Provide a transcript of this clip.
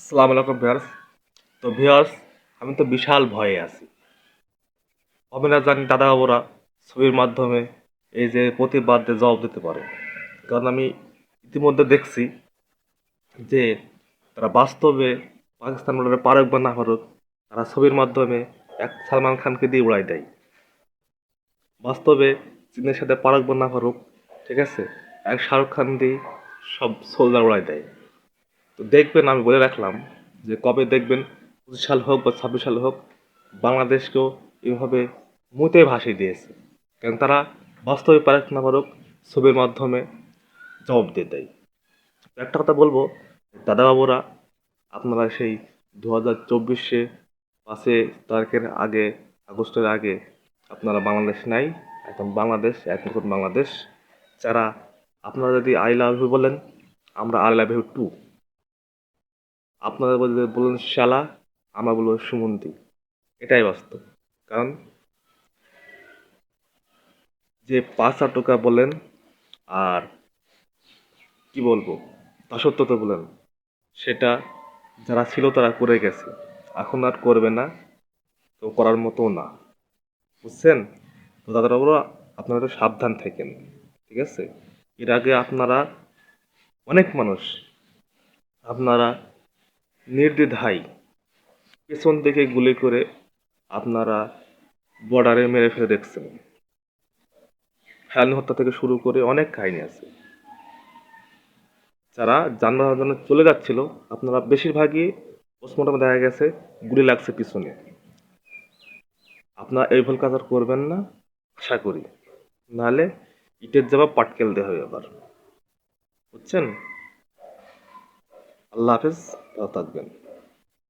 আসসালামু আলাইকুম ভিয়ার্স তো ভিয়ার্স আমি তো বিশাল ভয়ে আছি। না জানি দাদা বাবুরা ছবির মাধ্যমে এই যে প্রতিবাদে জবাব দিতে পারে। কারণ আমি ইতিমধ্যে দেখছি যে তারা বাস্তবে পাকিস্তান বলে পারুক বা না পারুক, তারা ছবির মাধ্যমে এক সালমান খানকে দিয়ে উড়াই দেয়। বাস্তবে চীনের সাথে পারুক বা না পারুক, ঠিক আছে? এক শাহরুখ খান দিয়ে সব সোলজার উড়াই দেয়। তো দেখবেন, আমি বলে রাখলাম যে কবে দেখবেন পঁচিশ সাল হোক বা ছাব্বিশ সাল হোক, বাংলাদেশকেও এভাবে মুতে ভাসিয়ে দিয়েছে। কারণ তারা বাস্তবে পারুক না পারুক, ছবির মাধ্যমে জবাব দিয়ে দেয়। একটা কথা বলব, দাদাবাবুরা, আপনারা সেই দু হাজার চব্বিশে পাঁচে তারিখের আগে, আগস্টের আগে আপনারা বাংলাদেশ নাই, এখন বাংলাদেশ, এক নতুন বাংলাদেশ। যারা আপনারা যদি আই লাভ ইউ বলেন, আমরা আই লাভ ইউ টু। আপনারা বলতে বলুন শালা, আমরা বলব সুমন্তি। এটাই বাস্তব। কারণ যে পাঁচ টাকা বলেন আর কি বলব, দাসত্বতা বলেন, সেটা যারা ছিল তারা করে গেছে। এখন আর করবে না, তো করার মতো না। বুঝছেন? তো দাদারা বলো আপনারা একটু সাবধান থাকেন, ঠিক আছে? এর আগে আপনারা অনেক মানুষ, আপনারা নির্দ্বিধায় পেছন থেকে গুলি করে আপনারা বর্ডারে মেরে ফেলে দেখছেন। হেলানি হত্যা থেকে শুরু করে অনেক কাহিনী আছে। যারা যানবাহনের জন্য চলে যাচ্ছিল, আপনারা বেশিরভাগই পোস্টমর্টমে দেখা গেছে, গুলি লাগছে পিছনে। আপনারা এই ভুল কাজ আর করবেন না, আশা করি। নাহলে ইটের জবাব পাটকেল দেওয়া হবে আবার। বুঝছেন? আল্লাহ হাফেজ। ভালো থাকবেন